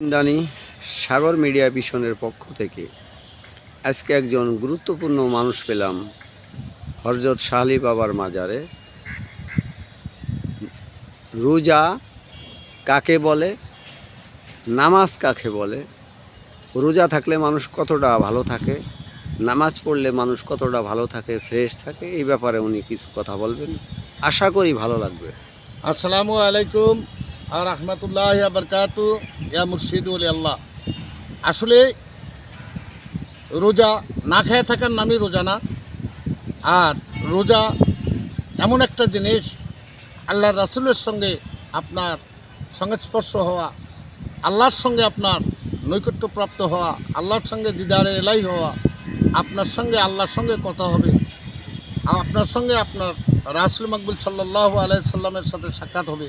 দানি সাগর media মিশনের পক্ষ থেকে আজকে একজন গুরুত্বপূর্ণ মানুষ পেলাম, হরজত শাহলি বাবার মাজারে। রোজা কাকে বলে? নামাজ কাকে বলে? রোজা থাকলে মানুষ কতটা ভালো থাকে? নামাজ পড়লে মানুষ কতটা ভালো থাকে, ফ্রেশ থাকে? এই ব্যাপারে উনি কিছু কথা বলবেন। আশা করি ভালো লাগবে। আসসালামু আলাইকুম। আর রহমতুল্লাহ বরকাতু, ইয়া মুর্শিদুল আল্লাহ আসলে রোজা না খেয়ে থাকার নামই রোজা না। আর রোজা এমন একটা জিনিস, আল্লাহ রাসুলের সঙ্গে আপনার সংস্পর্শ হওয়া, আল্লাহর সঙ্গে আপনার নৈকট্যপ্রাপ্ত হওয়া, আল্লাহর সঙ্গে দিদারে এলাই হওয়া, আপনার সঙ্গে আল্লাহর সঙ্গে কথা হবে, আপনার সঙ্গে আপনার রাসুল মকবুল সাল্লাহ আলাইসাল্লামের সাথে সাক্ষাৎ হবে।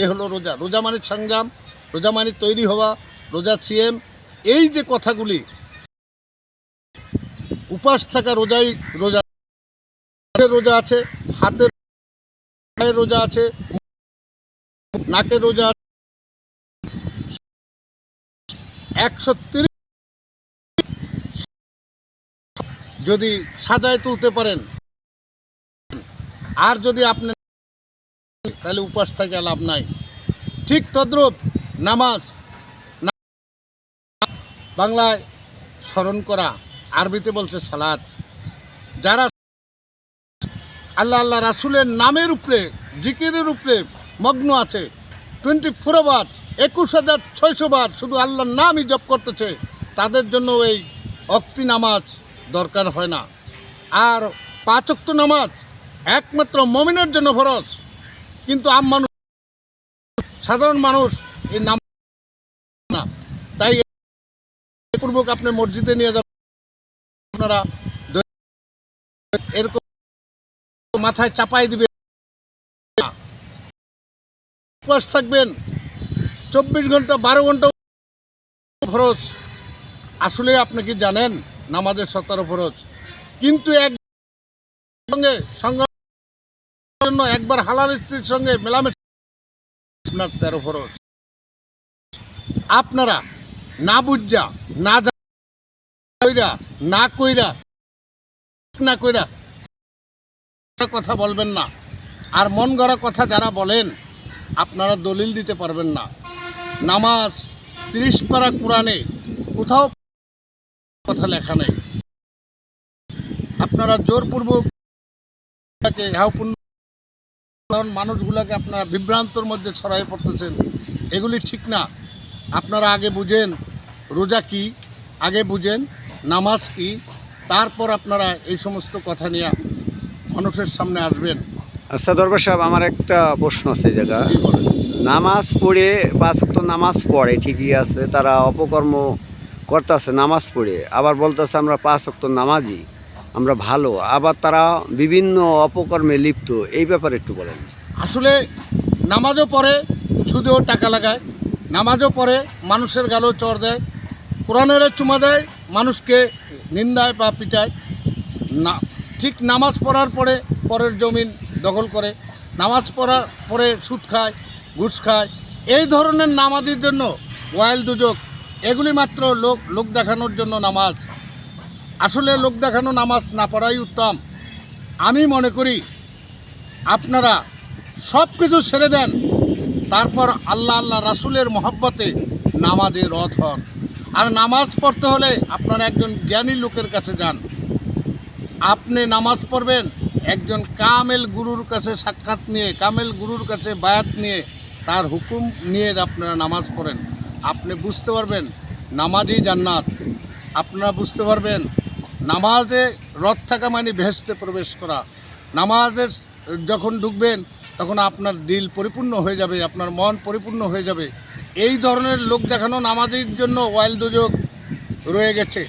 এ হলো রোজা। রোজা মানে সংগ্রাম রোজা মানে তৈরি হওয়া, রোজা সিএম, এই যে কথাগুলি, উপাস থাকা রোজাই রোজা রোজা আছে, হাতের রোজা আছে, নাকের রোজা আছে, একশো যদি সাজায় তুলতে পারেন, আর যদি আপনি তাহলে উপাস থেকে লাভ নাই। ঠিক তদ্রূপ নামাজ বাংলায় স্মরণ করা, আরবিতে বলছে সালাদ যারা আল্লাহ আল্লাহ রাসুলের নামের উপরে, জিকিরের উপরে মগ্ন আছে টোয়েন্টি ফোর বার, একুশ হাজার ছয়শো বার শুধু আল্লাহর নামই জপ করতেছে, তাদের জন্য এই অক্তি নামাজ দরকার হয় না। আর পাঁচক্ত নামাজ একমাত্র মমিনের জন্য ফরজ। কিন্তু আম মানুষ, সাধারণ মানুষ এই নাম না। তাই পূর্বক আপনি মসজিদে নিয়ে যাবেন। আপনারা এরকম মাথায় চাপাই দিবে। উপবাস থাকবেন। চব্বিশ ঘণ্টা, বারো ঘণ্টা ফরজ। আসলে আপনি কি জানেন? নামাজের সতেরো ফরজ। কিন্তু এক সঙ্গে সঙ্গে জন্য একবার হালাল স্ত্রীর সঙ্গে মেলামেশা আপনার তেরো আপনারা না বুঝা, না না কইরা না কইরা কথা বলবেন না। আর মন গড়া কথা যারা বলেন, আপনারা দলিল দিতে পারবেন না। নামাজ তিরিশ পারা কোরআনে কোথাও কথা লেখা নেই। আপনারা জোরপূর্বক কারণ মানুষগুলোকে আপনারা বিভ্রান্তর মধ্যে ছড়াই পড়তেছেন এগুলি ঠিক না। আপনারা আগে বুঝেন রোজা কি আগে বুঝেন নামাজ কি তারপর আপনারা এই সমস্ত কথা নিয়ে মানুষের সামনে আসবেন। আচ্ছা দরবার সাহেব আমার একটা প্রশ্ন আছে এই জায়গা নামাজ পড়ে পাঁচ ওয়াক্ত নামাজ পড়ে ঠিকই আছে তারা অপকর্ম করতেছে নামাজ পড়ে আবার বলতেছে আমরা পাঁচ ওয়াক্ত নামাজি। আমরা ভালো। আবার তারা বিভিন্ন অপকর্মে লিপ্ত। এই ব্যাপারে একটু বলেন। আসলে নামাজও পড়ে, সুদেও টাকা লাগায়। নামাজও পড়ে, মানুষের গালও চর দেয়। কোরআনের চুমা দেয়, মানুষকে নিন্দায় বা পিটায়। না, ঠিক নামাজ পড়ার পরে পরের জমিন দখল করে। নামাজ পড়ার পরে সুদ খায়, ঘুষ খায়। এই ধরনের নামাজের জন্য ওয়াইল দুযোগ এগুলি মাত্র লোক লোক দেখানোর জন্য নামাজ। আসলে লোক দেখানো নামাজ না পড়াই উত্তম। আমি মনে করি আপনারা সব কিছু ছেড়ে দেন, তারপর আল্লাহ আল্লাহ রাসুলের মহব্বতে নামাজে রথ হন। আর নামাজ পড়তে হলে আপনারা একজন জ্ঞানী লোকের কাছে যান। আপনি নামাজ পড়বেন, একজন কামেল গুরুর কাছে সাক্ষাৎ নিয়ে, কামেল গুরুর কাছে বায়াত নিয়ে, তার হুকুম নিয়ে আপনারা নামাজ পড়েন। আপনি বুঝতে পারবেন, নামাজই জান্নাত। আপনারা বুঝতে পারবেন নামাজে রথ থাকা মানে ভেস্তে প্রবেশ করা। নামাজের যখন ঢুকবেন তখন আপনার দিল পরিপূর্ণ হয়ে যাবে, আপনার মন পরিপূর্ণ হয়ে যাবে। এই ধরনের লোক দেখানো নামাজের জন্য ওয়াইল দুযোগ রয়ে গেছে।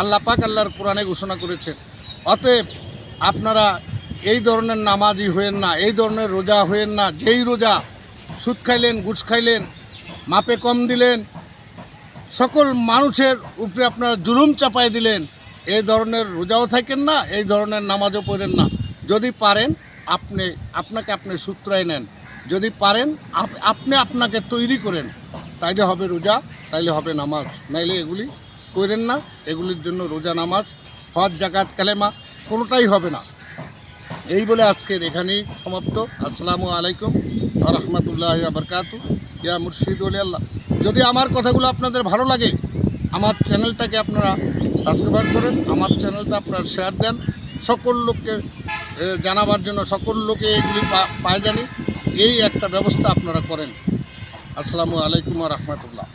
আল্লাহ পাক আল্লাহর কোরআনে ঘোষণা করেছেন। অতএব আপনারা এই ধরনের নামাজি হয়েন না, এই ধরনের রোজা হয়েন না। যেই রোজা সুদ খাইলেন গুছ খাইলেন, মাপে কম দিলেন, সকল মানুষের উপরে আপনারা জুলুম চাপাই দিলেন এই ধরনের রোজাও থাকেন না, এই ধরনের নামাজও পড়েন না। যদি পারেন, আপনি, আপনাকে আপনি সূত্রায় নেন। যদি পারেন, আপ- আপনি আপনাকে তৈরি করেন। তাইলে হবে রোজা, তাইলে হবে নামাজ। নাইলে এগুলি করেন না, এগুলির জন্য রোজা নামাজ, হজ জাকাত কালেমা, কোনোটাই হবে না। এই বলে আজকের এখানেই সমাপ্ত। আসসালামু আলাইকুম রহমতুল্লাহ বরকাতু। ইয়া মুর্শিদ আল্লাহ যদি আমার কথাগুলো আপনাদের ভালো লাগে, আমার চ্যানেলটাকে আপনারা সাবস্ক্রাইব করেন, আমার চ্যানেলটা আপনার শেয়ার দেন। সকল লোককে জানাবার জন্য সকল লোকে এগুলি পায় জানি এই একটা ব্যবস্থা আপনারা করেন। আসসালামু আলাইকুম রহমতুল্লাহ।